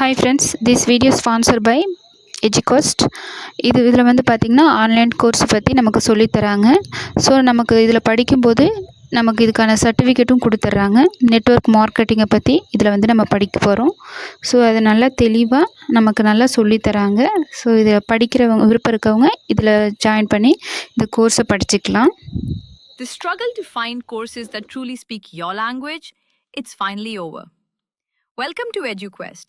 Hi friends this video sponsor by எஜுகோஸ்ட் இது இதில் வந்து பார்த்திங்கன்னா ஆன்லைன் கோர்ஸ் பற்றி நமக்கு சொல்லித் தராங்க ஸோ நமக்கு இதில் படிக்கும்போது நமக்கு இதுக்கான சர்டிஃபிகேட்டும் கொடுத்துட்றாங்க நெட்வொர்க் மார்க்கெட்டிங்கை பற்றி இதில் வந்து நம்ம படிக்க போகிறோம் ஸோ அது நல்லா தெளிவாக நமக்கு நல்லா சொல்லித்தராங்க. ஸோ இதை படிக்கிறவங்க விருப்பம் இருக்கவங்க இதில் ஜாயின் பண்ணி இந்த கோர்ஸை படிச்சுக்கலாம். The struggle to find courses that truly speak your language, it's finally over. Welcome to EduQuest,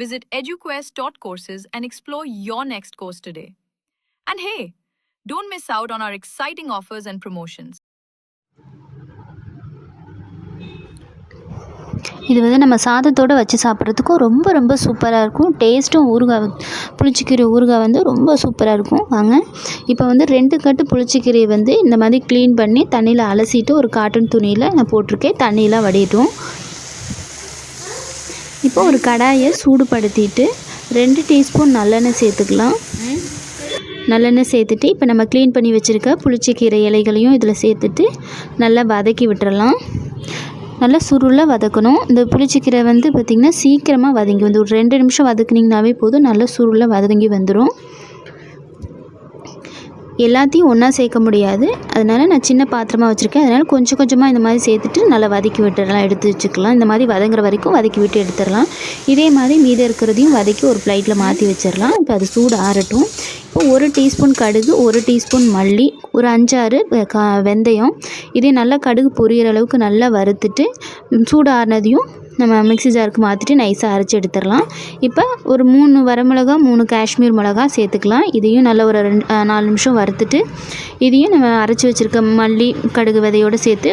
Visit eduquest.courses and explore your next course today. And hey, don't miss out on our exciting offers and promotions. இது வந்து நம்ம சாதத்தோடு வச்சு சாப்பிட்றதுக்கும் ரொம்ப ரொம்ப சூப்பராக இருக்கும். டேஸ்ட்டும் ஊறுகாய் புளிச்சிக்கீரை ஊறுகாய் வந்து ரொம்ப சூப்பராக இருக்கும். வாங்க. இப்போ வந்து ரெண்டு கட்டு புளிச்சக்கீரையை வந்து இந்த மாதிரி க்ளீன் பண்ணி தண்ணியில் அலசிட்டு ஒரு காட்டன் துணியில் நான் போட்டிருக்கேன். தண்ணியெலாம் வடியட்டும். இப்போ ஒரு கடாயை சூடுபடுத்திட்டு ரெண்டு டீஸ்பூன் நல்லெண்ணெய் சேர்த்துக்கலாம். நல்லெண்ணெய் சேர்த்துட்டு இப்போ நம்ம க்ளீன் பண்ணி வச்சுருக்க புளிச்சக்கீரை இலைகளையும் இதில் சேர்த்துட்டு நல்லா வதக்கி விட்டுறலாம். நல்லா சுருளாக வதக்கணும். இந்த புளிச்சக்கீரை வந்து பார்த்திங்கன்னா சீக்கிரமாக வதங்கி வந்து ஒரு ரெண்டு நிமிஷம் வதக்குனிங்கனாவே போதும். நல்லா சுருளாக வதங்கி வந்துடும் எல்லாத்தையும் ஒன்றா சேர்க்க முடியாது. அதனால் நான் சின்ன பாத்திரமாக வச்சுருக்கேன். அதனால் கொஞ்சம் கொஞ்சமாக இந்த மாதிரி சேர்த்துட்டு நல்லா வதக்கி விட்டுடலாம் எடுத்து வச்சுக்கலாம். இந்த மாதிரி வதங்குற வரைக்கும் வதக்கி விட்டு எடுத்துடலாம். இதே மாதிரி மீதம் இருக்கிறதையும் வதக்கி ஒரு பிளேட்டில் மாற்றி வச்சிடலாம். இப்போ அது சூடு ஆறட்டும். இப்போ ஒரு டீஸ்பூன் கடுகு ஒரு டீஸ்பூன் மல்லி ஒரு அஞ்சாறு கா வெந்தயம். இதே நல்லா கடுகு பொரியிற அளவுக்கு நல்லா வறுத்துட்டு சூடு ஆறினதையும் நம்ம மிக்ஸி ஜாருக்கு மாற்றிட்டு நைஸாக அரைச்சி எடுத்துடலாம். இப்போ ஒரு மூணு வரமிளகா மூணு காஷ்மீர் மிளகா சேர்த்துக்கலாம். இதையும் நல்லா ஒரு ரெண்டு நாலு நிமிஷம் வறுத்துட்டு இதையும் நம்ம அரைச்சி வச்சுருக்க மல்லி கடுகு விதையோடு சேர்த்து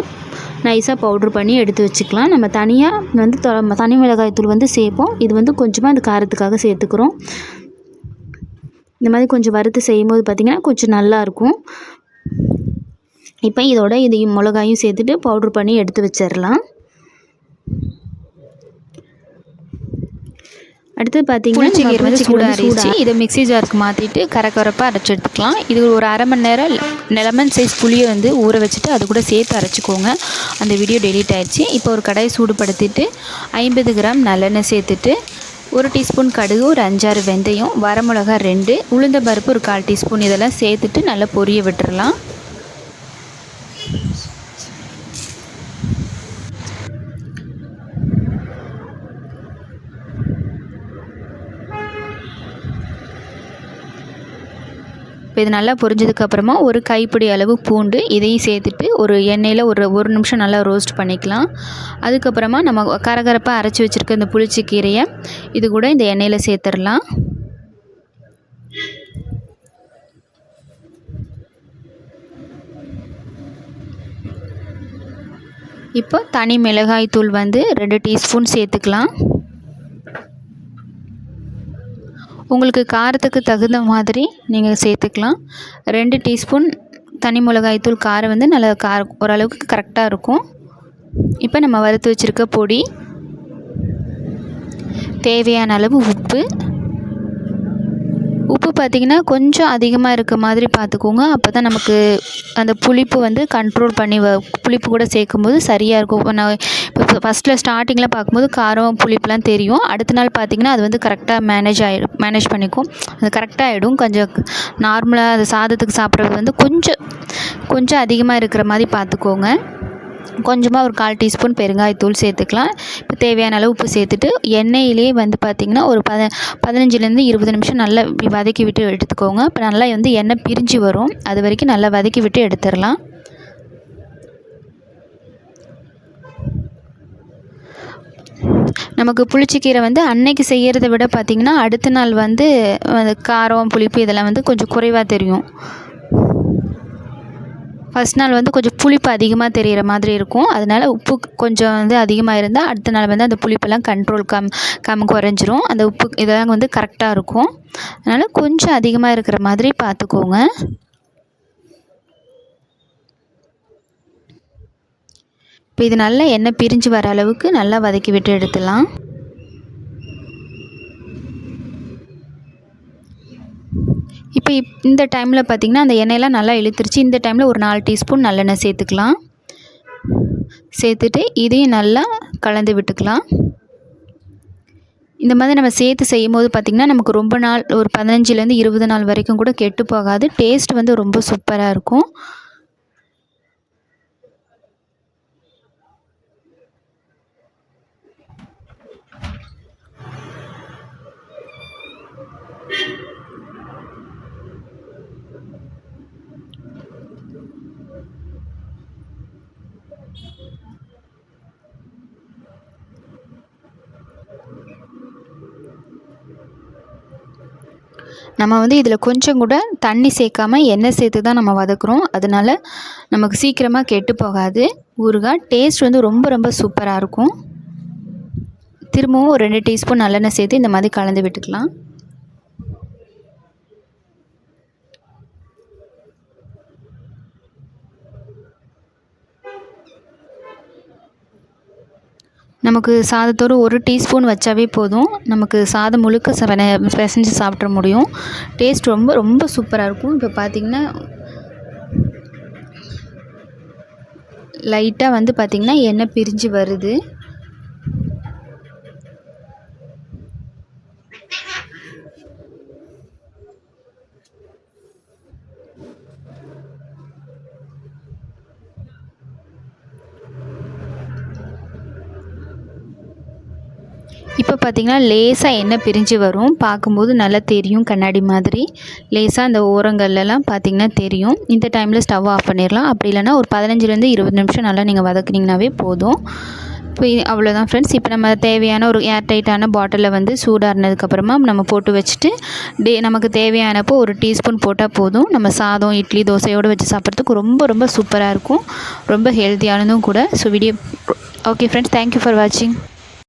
நைஸாக பவுட்ரு பண்ணி எடுத்து வச்சுக்கலாம். நம்ம தனியாக வந்து தனி மிளகாய் தூள் வந்து சேர்ப்போம். இது வந்து கொஞ்சமாக அந்த காரத்துக்காக சேர்த்துக்கிறோம். இந்த மாதிரி கொஞ்சம் வறுத்து செய்யும்போது பார்த்திங்கன்னா கொஞ்சம் நல்லாயிருக்கும் இப்போ இதோட இதையும் மிளகாயும் சேர்த்துட்டு பவுட்ரு பண்ணி எடுத்து வச்சிடலாம். அடுத்து பார்த்தீங்கன்னா வந்து சூடாக அரைச்சி இதை மிக்ஸி ஜாருக்கு மாற்றிட்டு கரகரப்பாக அரைச்சி எடுத்துக்கலாம். இது ஒரு அரை மணி நேரம் லெமன் சைஸ் புளியை வந்து ஊற வச்சுட்டு அது கூட சேர்த்து அரைச்சிக்கோங்க. அந்த வீடியோ டெலீட் ஆயிடுச்சு. இப்போ ஒரு கடாயை சூடுபடுத்திட்டு ஐம்பது கிராம் நல்லெண்ணெய் சேர்த்துட்டு ஒரு டீஸ்பூன் கடுகு ஒரு அஞ்சாறு வெந்தயம் வரமிளகா ரெண்டு உளுந்த பருப்பு ஒரு கால் டீஸ்பூன் இதெல்லாம் சேர்த்துட்டு நல்லா பொரிய விட்டுறலாம். இப்போ இது நல்லா பொரிஞ்சதுக்கு அப்புறமா ஒரு கைப்பிடி அளவு பூண்டு இதையும் சேர்த்துட்டு ஒரு எண்ணெயில் ஒரு ஒரு நிமிஷம் நல்லா ரோஸ்ட் பண்ணிக்கலாம். அதுக்கப்புறமா நம்ம கரகரப்பாக அரைச்சி வச்சுருக்க இந்த புளிச்சக்கீரையை இது கூட இந்த எண்ணெயில் சேர்த்துடலாம். இப்போ தனி மிளகாய் தூள் வந்து ரெண்டு டீஸ்பூன் சேர்த்துக்கலாம். உங்களுக்கு காரத்துக்கு தகுந்த மாதிரி நீங்கள் சேர்த்துக்கலாம். ரெண்டு டீஸ்பூன் தனி மிளகாய்த்தூள் காரம் வந்து நல்லா கார ஓரளவுக்கு கரெக்டாக இருக்கும். இப்போ நம்ம வறுத்து வச்சுருக்க பொடி தேவையான அளவு உப்பு உப்பு பார்த்திங்கன்னா கொஞ்சம் அதிகமாக இருக்க மாதிரி பார்த்துக்கோங்க அப்போ தான் நமக்கு அந்த புளிப்பு வந்து கண்ட்ரோல் பண்ணி வ புளிப்பு கூட சேர்க்கும்போது சரியாக இருக்கும். இப்போ நான் இப்போ ஃபஸ்ட்டில் ஸ்டார்டிங்கில் பார்க்கும்போது காரம் புளிப்புலாம் தெரியும். அடுத்த நாள் பார்த்திங்கன்னா அது வந்து கரெக்டாக மேனேஜ் ஆகிடும் மேனேஜ் பண்ணிக்கும். அது கரெக்டாக ஆகிடும் கொஞ்சம் நார்மலாக அது சாதத்துக்கு சாப்பிட்றது வந்து கொஞ்சம் கொஞ்சம் அதிகமாக இருக்கிற மாதிரி பார்த்துக்கோங்க கொஞ்சமாக ஒரு கால் டீஸ்பூன் பெருங்காயத்தூள் சேர்த்துக்கலாம். இப்போ தேவையான அளவு உப்பு சேர்த்துட்டு எண்ணெயிலேயே வந்து பார்த்திங்கன்னா ஒரு பத பதினஞ்சுலேருந்து இருபது நிமிஷம் நல்லா இப்படி வதக்கி விட்டு எடுத்துக்கோங்க. இப்போ நல்லா வந்து எண்ணெய் பிரிஞ்சு வரும். அது வரைக்கும் நல்லா வதக்கி விட்டு எடுத்துடலாம். நமக்கு புளிச்சக்கீரை வந்து அன்னைக்கு செய்கிறத விட பார்த்திங்கன்னா அடுத்த நாள் வந்து காரம் புளிப்பு இதெல்லாம் வந்து கொஞ்சம் குறைவாக தெரியும். ஃபஸ்ட் நாள் வந்து கொஞ்சம் புளிப்பு அதிகமாக தெரிகிற மாதிரி இருக்கும். அதனால் உப்பு கொஞ்சம் வந்து அதிகமாக இருந்தால் அடுத்த நாள் வந்து அந்த புளிப்பெல்லாம் கண்ட்ரோல் கம் கம் குறைஞ்சிரும். அந்த உப்பு இதெல்லாம் வந்து கரெக்டாக இருக்கும். அதனால் கொஞ்சம் அதிகமாக இருக்கிற மாதிரி பார்த்துக்கோங்க. இப்போ இது நல்லா எண்ணெய் பிரிஞ்சு வர அளவுக்கு நல்லா வதக்கி விட்டு எடுத்துடலாம் இப்போ இப் இந்த டைமில் பார்த்திங்கன்னா அந்த எண்ணெயெல்லாம் நல்லா இழுத்துருச்சு. இந்த டைமில் ஒரு நாலு டீஸ்பூன் நல்லெண்ணெய் சேர்த்துக்கலாம். சேர்த்துட்டு இதையும் நல்லா கலந்து விட்டுக்கலாம். இந்த மாதிரி நம்ம சேர்த்து செய்யும் போது பார்த்திங்கன்னா நமக்கு ரொம்ப நாள் ஒரு பதினஞ்சுலேருந்து இருபது நாள் வரைக்கும் கூட கெட்டு போகாது. டேஸ்ட் வந்து ரொம்ப சூப்பராக இருக்கும். நம்ம வந்து இதில் கொஞ்சம் கூட தண்ணி சேர்க்காம எண்ணெய் சேர்த்து தான் நம்ம வதக்குறோம். அதனால நமக்கு சீக்கிரமாக கெட்டு போகாது. ஊறுகாய் டேஸ்ட் வந்து ரொம்ப ரொம்ப சூப்பராக இருக்கும். திரும்பவும் ஒரு ரெண்டு டீஸ்பூன் நல்லெண்ணெய் சேர்த்து இந்த மாதிரி கலந்து விட்டுக்கலாம். நமக்கு சாதத்தோடு ஒரு டீஸ்பூன் வச்சாவே போதும். நமக்கு சாதம் முழுக்க ச பென- பிசைஞ்சு சாப்பிட்ற முடியும். டேஸ்ட் ரொம்ப ரொம்ப சூப்பராக இருக்கும். இப்போ பார்த்திங்கன்னா லைட்டாக வந்து பார்த்திங்கன்னா எண்ணெய் பிரிஞ்சு வருது. இப்போ பார்த்திங்கன்னா லேசாக எண்ணெய் பிரிஞ்சு வரும். பார்க்கும்போது நல்லா தெரியும் கண்ணாடி மாதிரி. லேசாக அந்த ஓரங்கள்லலாம் பார்த்திங்கன்னா தெரியும். இந்த டைமில் ஸ்டவ் ஆஃப் பண்ணிடலாம் அப்படி இல்லைன்னா ஒரு பதினஞ்சுலேருந்து இருபது நிமிஷம் நல்லா நீங்கள் வதக்குனிங்கனாவே போதும். இப்போ அவ்வளோதான் ஃப்ரெண்ட்ஸ் இப்போ நம்ம தேவையான ஒரு ஏர் டைட்டான பாட்டிலில் வந்து சூடாறினதுக்கப்புறமா நம்ம போட்டு வச்சுட்டு டே நமக்கு தேவையானப்போ ஒரு டீஸ்பூன் போட்டால் போதும். நம்ம சாதம் இட்லி தோசையோடு வச்சு சாப்பிட்றதுக்கு ரொம்ப ரொம்ப சூப்பராக இருக்கும். ரொம்ப ஹெல்த்தியானதும் கூட. So video okay friends thank you for வாட்சிங்